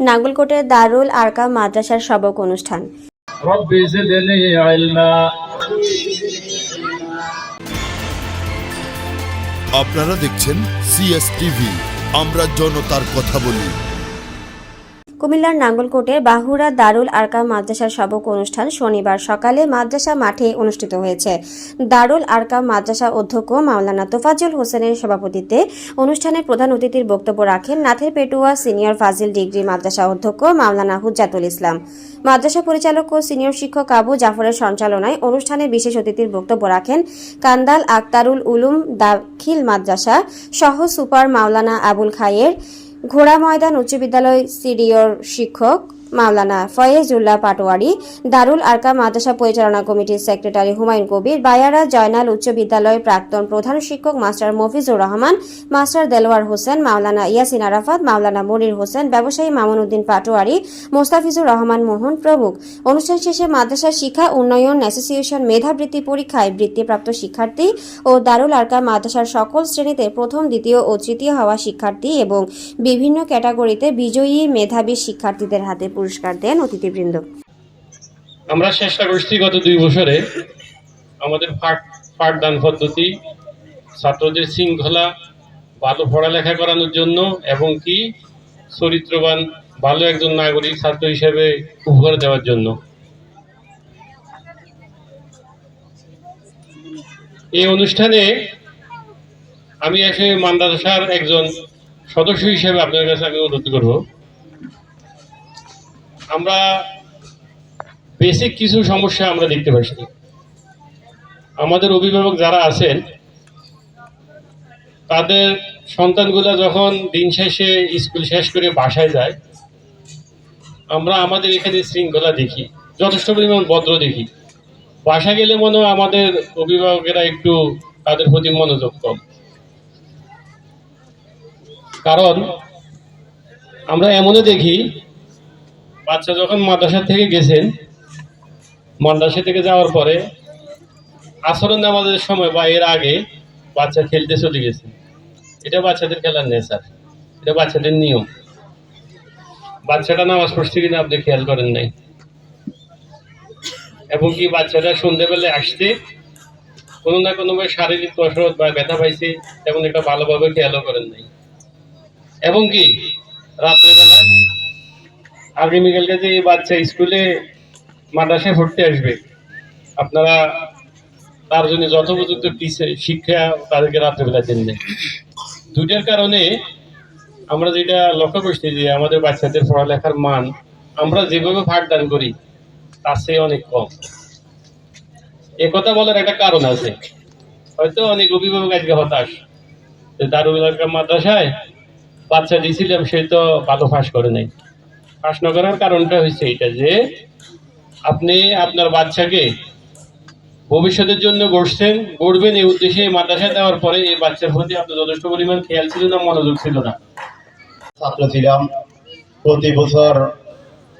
নাঙ্গলকোটের দারুল আরকা মাদ্রাসার সবক অনুষ্ঠান। আপনারা দেখছেন সিএসটিভি আমরা জনতার কথা বলি। কুমিল্লার নাঙ্গলকোটে বাহুরা দারুল আরকাম মাদ্রাসার সবক অনুষ্ঠান শনিবার সকালে মাদ্রাসা মাঠে অনুষ্ঠিত হয়েছে। দারুল আরকাম মাদ্রাসা অধ্যক্ষ মাওলানা তোফাজ্জল হোসেনের সভাপতিত্বে অনুষ্ঠানে প্রধান অতিথির বক্তব্য রাখেন নাথের পেটুয়া সিনিয়র ফাজিল ডিগ্রি মাদ্রাসা অধ্যক্ষ মাওলানা হুজ্জাতুল ইসলাম। মাদ্রাসা পরিচালক ও সিনিয়র শিক্ষক আবু জাফরের সঞ্চালনায় অনুষ্ঠানে বিশেষ অতিথির বক্তব্য রাখেন কান্দাল আক্তারুল উলুম দাখিল মাদ্রাসা সহ সুপার মাওলানা আবুল খায়ের ঘোড়া ময়দান উচ্চ বিদ্যালয় সিডিওর শিক্ষক মাওলানা ফয়েজুল্লাহ পাটোয়ারি, দারুল আরকাম মাদ্রাসা পরিচালনা কমিটির সেক্রেটারি হুমায়ুন কবির, বায়ারা জয়নাল উচ্চ বিদ্যালয়ের প্রাক্তন প্রধান শিক্ষক মাস্টার মফিজুর রহমান, মাস্টার দেলোয়ার হোসেন, মাওলানা ইয়াসিন আরাফাত, মাওলানা মনির হোসেন, ব্যবসায়ী মামুন উদ্দিন পাটোয়ারি, মোস্তাফিজুর রহমান মোহন প্রমুখ। অনুষ্ঠান শেষে মাদ্রাসা শিক্ষা উন্নয়ন অ্যাসোসিয়েশন মেধাবৃত্তি পরীক্ষায় বৃত্তিপ্রাপ্ত শিক্ষার্থী ও দারুল আরকাম মাদ্রাসার সকল শ্রেণীতে প্রথম, দ্বিতীয় ও তৃতীয় হওয়া শিক্ষার্থী এবং বিভিন্ন ক্যাটাগরিতে বিজয়ী মেধাবী শিক্ষার্থীদের হাতে পুরস্কার দেন অতিথিবৃন্দ। আমরা চেষ্টা করছি গত দুই বছরে আমাদের পাঠ পাঠদান পদ্ধতি, ছাত্রদের শৃঙ্খলা, ভালো পড়ালেখা করানোর জন্য এবং কি চরিত্রবান, ভালো একজন নাগরিক, ছাত্র হিসেবে উপহার দেওয়ার জন্য। এই অনুষ্ঠানে আমি এসে মাদ্রাসার একজন সদস্য হিসেবে আপনার কাছে আমি অনুরোধ করব। আমরা বেসিক কিছু সমস্যা আমরা দেখতে পাচ্ছি। আমাদের অভিভাবক যারা আছেন, তাদের সন্তানগুলো যখন দিন শেষে স্কুল শেষ করে বাসায় যায়, আমরা আমাদের এখানে শৃঙ্খলা দেখি, যথেষ্ট পরিমাণ ভদ্র দেখি। বাসা গেলে মনে হয় আমাদের অভিভাবকেরা একটু তাদের প্রতি মনোযোগ কম। কারণ আমরা এমনও দেখি বাচ্চা যখন মাদ্রাসা থেকে গেছেন, মাদ্রাসা থেকে যাওয়ার পরে আসরের নামাজের সময় বা এর আগে বাচ্চা খেলতে চলে গেছে। এটা বাচ্চাদের খেলার নেশার এটা বাচ্চাদের নিয়ম। বাচ্চাটা নামাজ পড়ছে কিনা আপনি খেয়াল করেন নাই। এবং কি বাচ্চাটা সন্ধ্যেবেলায় আসতে কোনো না কোনোভাবে শারীরিক কসরত বা ব্যথা পাইছে, তেমন একটা ভালোভাবে খেয়ালও করেন নাই। এবং কি রাত্রেবেলায় আগামীকালকে যে এই বাচ্চা স্কুলে মাদ্রাসায় পড়তে আসবে, আপনারা তার জন্য যথোপযুক্ত টিচার শিক্ষা তাদেরকে রাত্রেবেলা দেন নাই। দুইটার কারণে আমরা যেটা লক্ষ্য করছি যে আমাদের বাচ্চাদের পড়ালেখার মান, আমরা যেভাবে পাঠদান করি, তার চেয়ে অনেক কম। এ কথা বলার একটা কারণ আছে। হয়তো অনেক অভিভাবক আজকে হতাশ। যে দারুল মাদ্রাসায় বাচ্চা দিয়েছিলাম, সে তো ভালো ফাঁস করে নাই। পাশ না করার কারণটা হচ্ছে এটা যে, আপনি আপনার বাচ্চাকে ভবিষ্যতের জন্য গড়ছেন, গড়বেন এই উদ্দেশ্যে মাদ্রাসায় দেওয়ার পরে এই বাচ্চার প্রতি আপনার যথেষ্ট পরিমাণ খেয়াল ছিল না, মনোযোগ ছিল না। ছাত্র ছিলাম, প্রতি বছর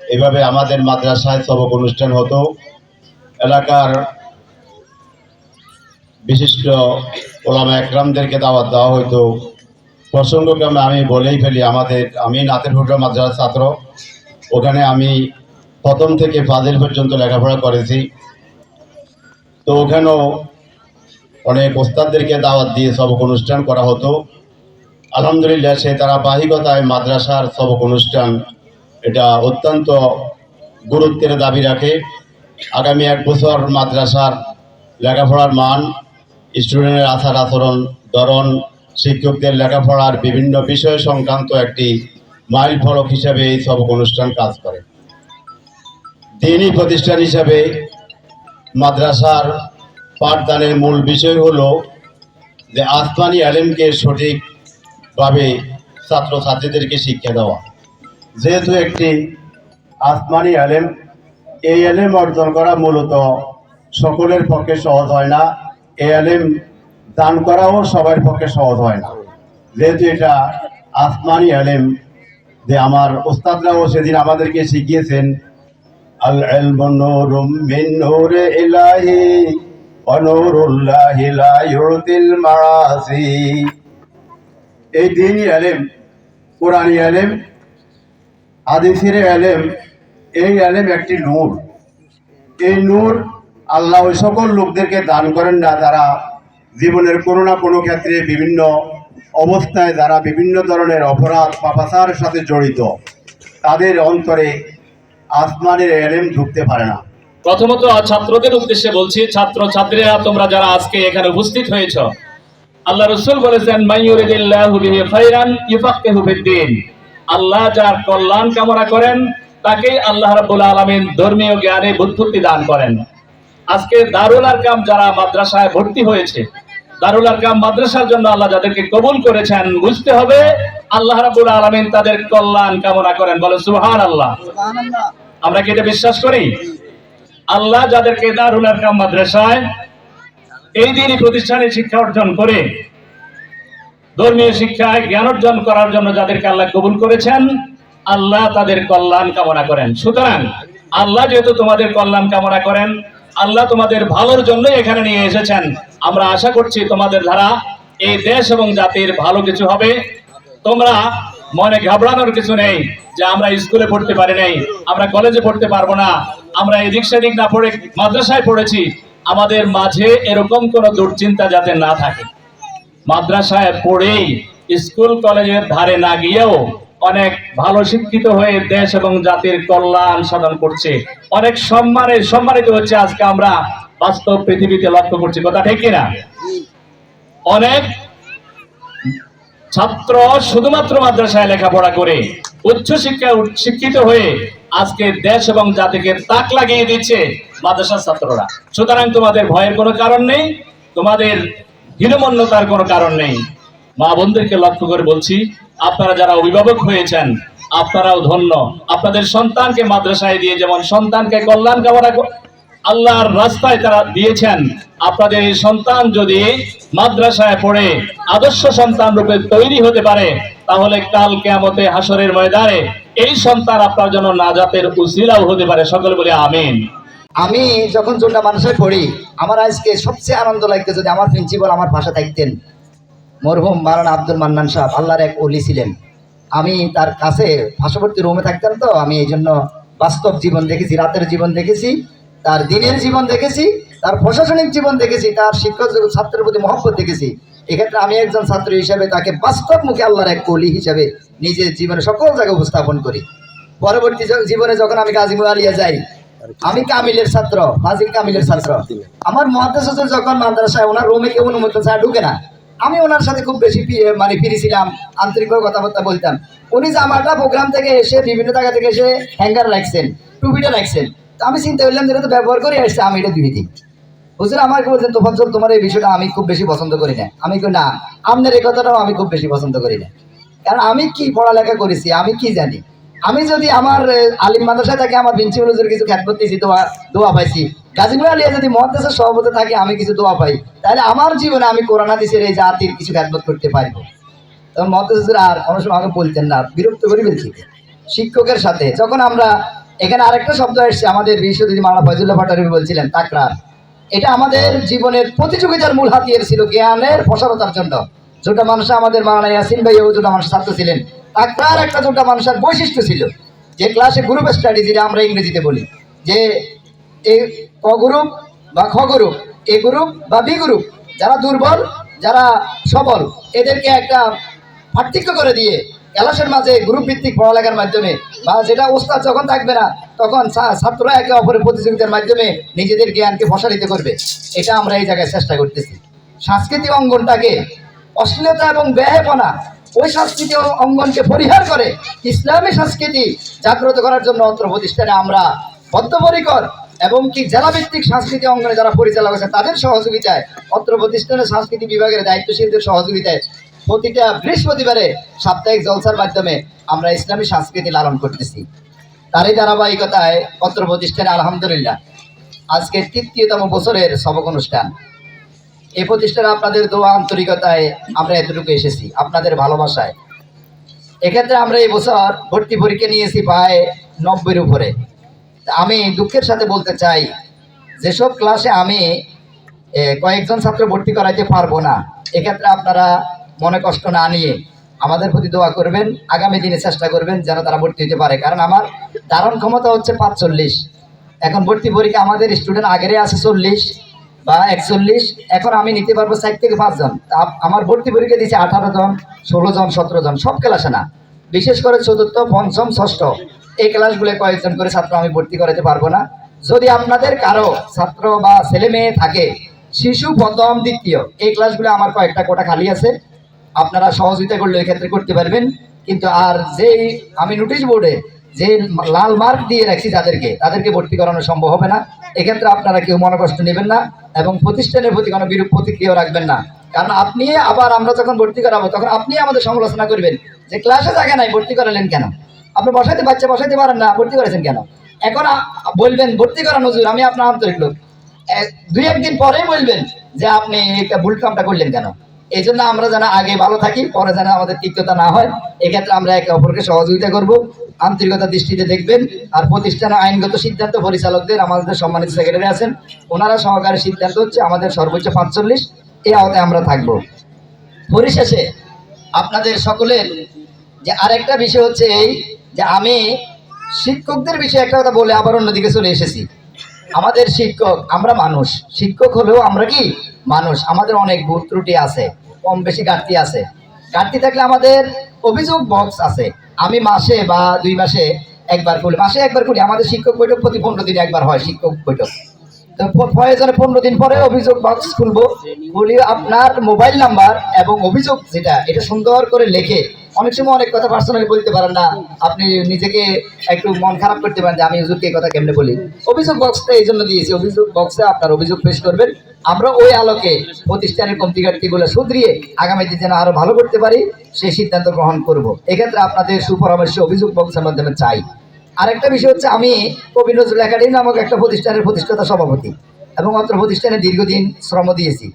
এভাবে আমাদের মাদ্রাসায় সবক অনুষ্ঠান হতো। এলাকার বিশিষ্ট ওলামা একরামদেরকে দাওয়াত দেওয়া হতো প্রসঙ্গক্রমে আমি বলেই ফেলি, আমাদের, আমি নাতের হুটরা মাদ্রাসার ছাত্র। ওখানে আমি প্রথম থেকে ফাজিল পর্যন্ত লেখাপড়া করেছি। তো ওখানেও অনেক ওস্তাদদেরকে দাওয়াত দিয়ে সবক অনুষ্ঠান করা হতো। আলহামদুলিল্লাহ, সে তারা বাহিকতায় মাদ্রাসার সবক অনুষ্ঠান এটা অত্যন্ত গুরুত্বের দাবি রাখে। আগামী এক বছর মাদ্রাসার লেখাপড়ার মান, স্টুডেন্টের আচার আচরণ, ধরন শিক্ষকদের লেখাপড়ার বিভিন্ন বিষয় সংক্রান্ত একটি মাইল ফলক হিসাবে এই সব অনুষ্ঠান কাজ করে। দিনই প্রতিষ্ঠান হিসাবে মাদ্রাসার পাঠদানের মূল বিষয় হলো যে আসমানি আলেমকে সঠিকভাবে ছাত্রছাত্রীদেরকে শিক্ষা দেওয়া। যেহেতু একটি আসমানি আলেম, এই আলেম অর্জন করা মূলত সকলের পক্ষে সহজ হয় না। এই আলেম দান করাও সবার পক্ষে সহজ হয় না। যেহেতু এটা আসমানি আলেম, যে আমার ওস্তাদরাও সেদিন আমাদেরকে শিখিয়েছেন আল ইলমু নূরুম মিন নূরি ইলাহি ওয়া নূরুল্লাহি লা ইউতিল মাআসি। এই দিনই আলেম কোরআনী আলেম, হাদিসের এলেম এই এলেম একটি নূর। এই নূর আল্লাহ ওই সকল লোকদেরকে দান করেন না, যারা জীবনের কোনো না কোনো ক্ষেত্রে বিভিন্ন অবস্থায় যারা বিভিন্ন ধরনের অপরাধ পাপাচার সাথে জড়িত, তাদের অন্তরে আসমানের এলেম ঢুকতে পারে না। প্রথমত ছাত্রদের উদ্দেশ্যে বলছি ছাত্র ছাত্রীরা তোমরা যারা আজকে এখানে উপস্থিত হয়েছ, আল্লাহ রসুল বলেছেন আল্লাহ যার কল্যাণ কামনা করেন, তাকেই আল্লাহ রাব্বুল আলামিন ধর্মীয় জ্ঞানে বুদ্ধি দান করেন। আজকে দারুল আরকাম যারা মাদ্রাসায় ভর্তি হয়েছে দারুল আরকাম মাদ্রাসার জন্য আল্লাহ যাদেরকে কবুল করেছেন বুঝতে হবে আল্লাহ রাব্বুল আলামিন তাদের কল্যাণ কামনা করেন। বলে সুবহানাল্লাহ। আমরা কি এটা বিশ্বাস করি? আল্লাহ যাদেরকে দারুল আরকাম মাদ্রাসায় এই দিনই প্রতিষ্ঠানে শিক্ষা অর্জন করে ধর্মীয় শিক্ষায় জ্ঞান অর্জন করার জন্য যাদেরকে আল্লাহ কবুল করেছেন আল্লাহ তাদের কল্যাণ কামনা করেন। সুতরাং আল্লাহ যেহেতু তোমাদের কল্যাণ কামনা করেন আল্লাহ তোমাদের ভালোর জন্য এখানে নিয়ে এসেছেন। আমরা আশা করছি তোমাদের দ্বারা এই দেশ এবং জাতির ভালো কিছু হবে। তোমরা মনে ঘাবড়ানোর কিছু নেই যে আমরা স্কুলে পড়তে পারি নাই, আমরা কলেজে পড়তে পারব না, আমরা এদিক সেদিক না পড়ে মাদ্রাসায় পড়েছি। আমাদের মাঝে এরকম কোনো দুশ্চিন্তা যাতে না থাকে। মাদ্রাসায় পড়েই স্কুল কলেজের ধারে না গিয়েও অনেক ভালো শিক্ষিত হয়ে দেশ এবং জাতির কল্যাণ সাধন করছে। অনেক সম্মানে সম্মানিত হচ্ছে আজকে আমরা বাস্তব পৃথিবীতে লক্ষ্য করছি। কথা ঠিক কিনা? অনেক ছাত্র শুধুমাত্র মাদ্রাসায় লেখাপড়া করে উচ্চ শিক্ষায় উট- শিক্ষিত হয়ে আজকে দেশ এবং জাতিকে তাক লাগিয়ে দিচ্ছে মাদ্রাসার ছাত্ররা। সুতরাং তোমাদের ভয়ের কোনো কারণ নেই, তোমাদের হীনমন্যতার কোনো কারণ নেই। মা বোনদেরকে লক্ষ্য করে বলছি, আপনারা যারা অভিভাবক হয়েছেন, আপনারাও ধন্য। আপনাদের সন্তানকে মাদ্রাসায় দিয়ে যেমন সন্তানকে কল্যাণ কামনা আল্লাহর রাস্তায় তারা দিয়েছেন, আপনাদের এই সন্তান যদি মাদ্রাসায় পড়ে, আদর্শ সন্তান রূপে তৈরি হতে পারে, তাহলে কাল কেয়ামতে হাসরের ময়দানে এই সন্তান আপনার জন্য নাজাতের উসিলাও হতে পারে। সকলে বলে আমিন। আমি যখন যোনটা মানুষের পড়ি, আমার আজকে সবচেয়ে আনন্দ লাগতো যদি আমার প্রিন্সিপাল আমার ভাষা থাকতেন। মরহুম মারানা আব্দুল মান্নান সাহেব আল্লাহর এক অলি ছিলেন। আমি তার কাছে পার্শ্ববর্তী রুমে থাকতাম তো, আমি এই জন্য বাস্তব জীবন দেখেছি, রাতের জীবন দেখেছি, তার দিনের জীবন দেখেছি, তার প্রশাসনিক জীবন দেখেছি, তার শিক্ষক ছাত্রের প্রতি মহব্বত দেখেছি। এক্ষেত্রে আমি একজন ছাত্র হিসাবে তাকে বাস্তব মুখে আল্লাহর এক কলি হিসাবে নিজের জীবনে সকল জায়গায় উপস্থাপন করি। পরবর্তী জীবনে যখন আমি গাজীপুর আলিয়া যাই, আমি কামিলের ছাত্র, ফাজিল কামিলের ছাত্র। আমার মহাদেশ যখন মাদ্রাসায়, ওনার রুমে কেউ অনুমোদন ছাড়া ঢুকে না। আমি ওনার সাথে খুব বেশি মানে ফিরি ছিলাম আন্তরিকভাবে কথাবার্তা বলতাম। উনি জামাটা প্রোগ্রাম থেকে এসে বিভিন্ন জায়গা থেকে এসে হ্যাঙ্গার রাখছেন, টুপিটা রাখছেন, তো আমি চিন্তা করলাম যেটা তো ব্যবহার করে আসছে, আমি এটা দিয়ে দিই হুজুর, আমাকে বলছেন, তোফাজ্জল, তোমার এই বিষয়টা আমি খুব বেশি পছন্দ করি না। আমি কই, না, আপনার এই কথাটাও আমি খুব বেশি পছন্দ করি না। কারণ আমি কি পড়ালেখা করেছি, আমি কি জানি? আমি যদি আমার আলিম মাদ্রাসায় থাকে, আমার প্রিন্সিপাল হুজুর কিছু খ্যাত করতেছি দোয়া দোয়া পাইছি গাজীপুর আলিয়া যদি মহাদেশের সভাপতি থাকে, আমি কিছু দোয়া পাই। তাহলে আমার জীবনে আমি কোরআনা দিসের এই জাতির কিছু খ্যাতবোধ করতে পারব। তখন মহাদেশ আর কোনো সময় আমাকে বলতেন না, বিরক্ত করে ফেলছি। শিক্ষকের সাথে যখন আমরা এখানে আরেকটা শব্দ এসছে আমাদের বিশ্বদিদি মাওলানা ফয়জুল্লাহ পাটারি বলছিলেন, তাকরার। এটা আমাদের জীবনের প্রতিযোগিতার মূল হাতিয়ার ছিল জ্ঞানের প্রসারতার জন্য। যেটা মানুষ আমাদের মাওলানা ইয়াসিন ভাই যেটা মানুষ ছাত্র ছিলেন। তাকরার একটা যেটা মানুষের বৈশিষ্ট্য ছিল। যে ক্লাসে গ্রুপ স্টাডি যেটা আমরা ইংরেজিতে বলি, যে এ ক গ্রুপ বা খ গ্রুপ, এ গ্রুপ বা বি গ্রুপ, যারা দুর্বল, যারা সবল, এদেরকে একটা পার্থক্য করে দিয়ে ক্লাসের মাঝে গ্রুপ ভিত্তিক পড়ালেখার মাধ্যমে বা যেটা ওস্তাদ যখন থাকবে না, তখন ছাত্ররা একে অপরের প্রতিযোগিতার মাধ্যমে নিজেদের জ্ঞানকে প্রসারিত করবে। এটা আমরা এই জায়গায় চেষ্টা করতেছি। সাংস্কৃতিক অঙ্গনটাকে অশ্লীলতা এবং ব্যয়পনা ওই সাংস্কৃতিক অঙ্গনকে পরিহার করে ইসলামী সংস্কৃতি জাগ্রত করার জন্য অত্র প্রতিষ্ঠানে আমরা বদ্ধপরিকর এবং কি জেলাভিত্তিক সাংস্কৃতিক অঙ্গনে যারা পরিচালক আছে, তাদের সহযোগিতায় অত্র প্রতিষ্ঠানের সাংস্কৃতিক বিভাগের দায়িত্বশীলদের সহযোগিতায় প্রতিটা বৃহস্পতিবারে সাপ্তাহিক জলসার মাধ্যমে আমরা ইসলামী সংস্কৃতি লালন করতেছি। তারই ধারাবাহিকতায় অত্র প্রতিষ্ঠানে আলহামদুলিল্লাহ আজকে তৃতীয়তম বছরের সবক অনুষ্ঠান। এই প্রতিষ্ঠানে আপনাদের দোয়া আন্তরিকতায় আমরা এতটুকু এসেছি, আপনাদের ভালোবাসায়। এক্ষেত্রে আমরা এই বছর ভর্তি পরীক্ষা নিয়েছি প্রায় নব্বইয়ের উপরে। আমি দুঃখের সাথে বলতে চাই, যেসব ক্লাসে আমি কয়েকজন ছাত্র ভর্তি করাইতে পারব না, এক্ষেত্রে আপনারা মনে কষ্ট না নিয়ে আমাদের প্রতি দোয়া করবেন, আগামী দিনে চেষ্টা করবেন যেন তারা ভর্তি হতে পারে। কারণ আমার ধারণ ক্ষমতা হচ্ছে পাঁচচল্লিশ। এখন ভর্তি পরীক্ষা আমাদের স্টুডেন্ট আগেরে আছে চল্লিশ বা একচল্লিশ। এখন আমি নিতে পারব চার থেকে পাঁচজন। আমার ভর্তি পরীক্ষা দিয়েছে আঠারো জন, ষোলো জন, সতেরো জন, সব ক্লাসে না। বিশেষ করে চতুর্থ, পঞ্চম, ষষ্ঠ। এই ক্লাসগুলো কয়েকজন করে ছাত্র আমি ভর্তি করাতে পারব না। যদি আপনাদের কারও ছাত্র বা ছেলে মেয়ে থাকে, শিশু প্রথম, দ্বিতীয়, এই ক্লাসগুলো আমার কয়েকটা কোটা খালি আছে। আপনারা সহযোগিতা করলে এই ক্ষেত্রে করতে পারবেন। কিন্তু আর যেই আমি নোটিশ বোর্ডে যে লাল মার্ক দিয়ে রাখছি যাদেরকে, তাদেরকে ভর্তি করানো সম্ভব হবে না। এক্ষেত্রে আপনারা কেউ মনে কষ্ট নেবেন না এবং প্রতিষ্ঠানের প্রতি কোনো বিরূপ প্রতিক্রিয়া রাখবেন না। কারণ আপনি আবার আমরা যখন ভর্তি করাবো, তখন আপনি আমাদের সমালোচনা করবেন যে, ক্লাসে জায়গা নাই, ভর্তি করালেন কেন? আপনি বসাইতে বাচ্চা বসাইতে পারেন না, ভর্তি করেছেন কেন? এখন বলবেন, ভর্তি করা নজর আমি আপনার আন্তরিক লোক। দুই একদিন পরেই বলবেন যে আপনি ভুল কামটা করলেন কেন? এই জন্য আমরা যেন আগে ভালো থাকি, পরে যেন আমাদের তিক্ততা না হয়। এক্ষেত্রে আমরা একে অপরকে সহযোগিতা করব, আন্তরিকতা দৃষ্টিতে দেখবেন, আর প্রতিষ্ঠানে আইনগত সিদ্ধান্ত পরিচালকদের, আমাদের সম্মানিত সেক্রেটারি আছেন, ওনারা সহকারী সিদ্ধান্ত হচ্ছে আমাদের সর্বোচ্চ পাঁচচল্লিশ এই আওতায় আমরা থাকব। পরিশেষে আপনাদের সকলের যে আরেকটা বিষয় হচ্ছে এই যে আমি শিক্ষকদের বিষয়ে একটা কথা বলে আবার অন্যদিকে চলে এসেছি। আমাদের শিক্ষক, আমরা মানুষ। শিক্ষক হলেও আমরা কি? মানুষ। আমাদের অনেক ভুল ত্রুটি আছে কম বেশি ঘাটতি আছে। ঘাটতি থাকলে আমাদের অভিযোগ বক্স আছে। আমি মাসে বা দুই মাসে একবার করি মাসে একবার করি আমাদের শিক্ষক বৈঠক প্রতি পনেরো দিনে একবার হয় শিক্ষক বৈঠক। প্রয়োজনে পনেরো দিন পরে অভিযোগ বক্স খুলবো খুলি আপনার মোবাইল নাম্বার এবং অভিযোগ যেটা, এটা সুন্দর করে লেখে। অনেক সময় অনেক কথা পার্সোনালি বলতে পারেন না। আপনি নিজেকে একটু মন খারাপ করতে পারেন যে আমি হুজুরকে এই কথা কেমনে বলি? অভিযোগ বক্সটা এই জন্য দিয়েছি। অভিযোগ বক্সে আপনার অভিযোগ পেশ করবেন। আমরা ওই আলোকে প্রতিষ্ঠানের কমতি ঘাটতিগুলো শুধরিয়ে আগামীতে যেন আরও ভালো করতে পারি, সেই সিদ্ধান্ত গ্রহণ করব। এক্ষেত্রে আপনাদের সুপরামর্শ অভিযোগ বক্সের মাধ্যমে চাই। আরেকটা বিষয় হচ্ছে আমি কবি নজরুল একাডেমি নামক একটা প্রতিষ্ঠানের প্রতিষ্ঠাতা সভাপতি এবং অত্র প্রতিষ্ঠানে দীর্ঘদিন শ্রম দিয়েছি।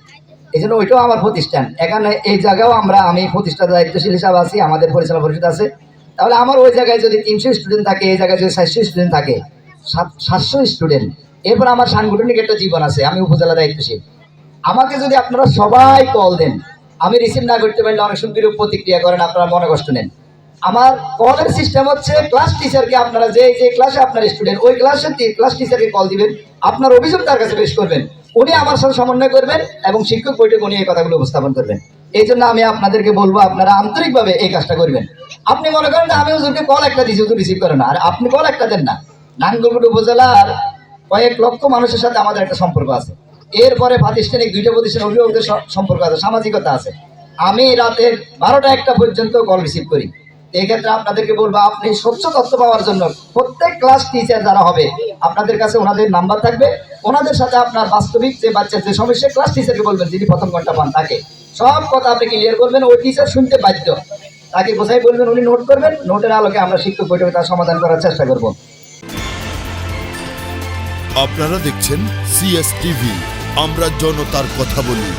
এই জন্য ওইটাও আমার প্রতিষ্ঠান। এখানে এই জায়গাও আমরা, আমি প্রতিষ্ঠাতা দায়িত্বশীল হিসাবে আছি, আমাদের পরিচালনা পরিষদ আছে। তাহলে আমার ওই জায়গায় যদি তিনশো স্টুডেন্ট থাকে, এই জায়গায় যদি সাতশো স্টুডেন্ট থাকে, সাত- সাতশো স্টুডেন্ট, এরপর আমার সাংগঠনিক একটা জীবন আছে, আমি উপজেলা দায়িত্বশীল। আমাকে যদি আপনারা সবাই কল দেন, আমি রিসিভ না করতে পারলে অনেক সময় বিরূপ প্রতিক্রিয়া করেন, আপনারা মনে কষ্ট নেন। আমার কলের সিস্টেম হচ্ছে ক্লাস টিচারকে আপনারা যে যে ক্লাসে আপনার স্টুডেন্ট ওই ক্লাসের ক্লাস টিচারকে কল দিবেন, আপনার অভিযোগ তার কাছে পেশ করবেন। উনি আমার সাথে সমন্বয় করবেন এবং শিক্ষক বৈঠক উনি এই কথাগুলো উপস্থাপন করবেন। এই জন্য আমি আপনাদেরকে বলব, আপনারা আন্তরিকভাবে এই কাজটা করবেন। আপনি মনে করেন আমি হুজুরকে কল একটা দিয়েছি, হুজুর রিসিভ করে না। আর আপনি কল একটা দেন না। নাঙ্গলগুড় উপজেলার কয়েক লক্ষ মানুষের সাথে আমাদের একটা সম্পর্ক আছে। এরপরে প্রাতিষ্ঠানিক দুইটা প্রতিষ্ঠান অভিভাবকদের সম্পর্ক আছে, সামাজিকতা আছে। আমি রাতের বারোটা একটা পর্যন্ত কল রিসিভ করি। এই ক্ষেত্রে আপনাদেরকে বলব, আপনি স্বচ্ছ তথ্য পাওয়ার জন্য প্রত্যেক ক্লাস টিচার যারা হবে, আপনাদের কাছে ওনাদের নাম্বার থাকবে। ওনাদের সাথে আপনার বাস্তবিক যে বাচ্চার যে সমস্যা ক্লাস টিচারকে বলবেন যিনি প্রথম ঘণ্টা পান তাকে। সব কথা আপনি ক্লিয়ার করবেন, ওই টিচার শুনতে বাধ্য। তাকে বোঝাই বলবেন, উনি নোট করবেন নোটের আলোকে আমরা শিক্ষক বৈঠকে তার সমাধান করার চেষ্টা করব। আপনারা দেখছেন সিএস টিভি আমরা জনতার কথা বলি।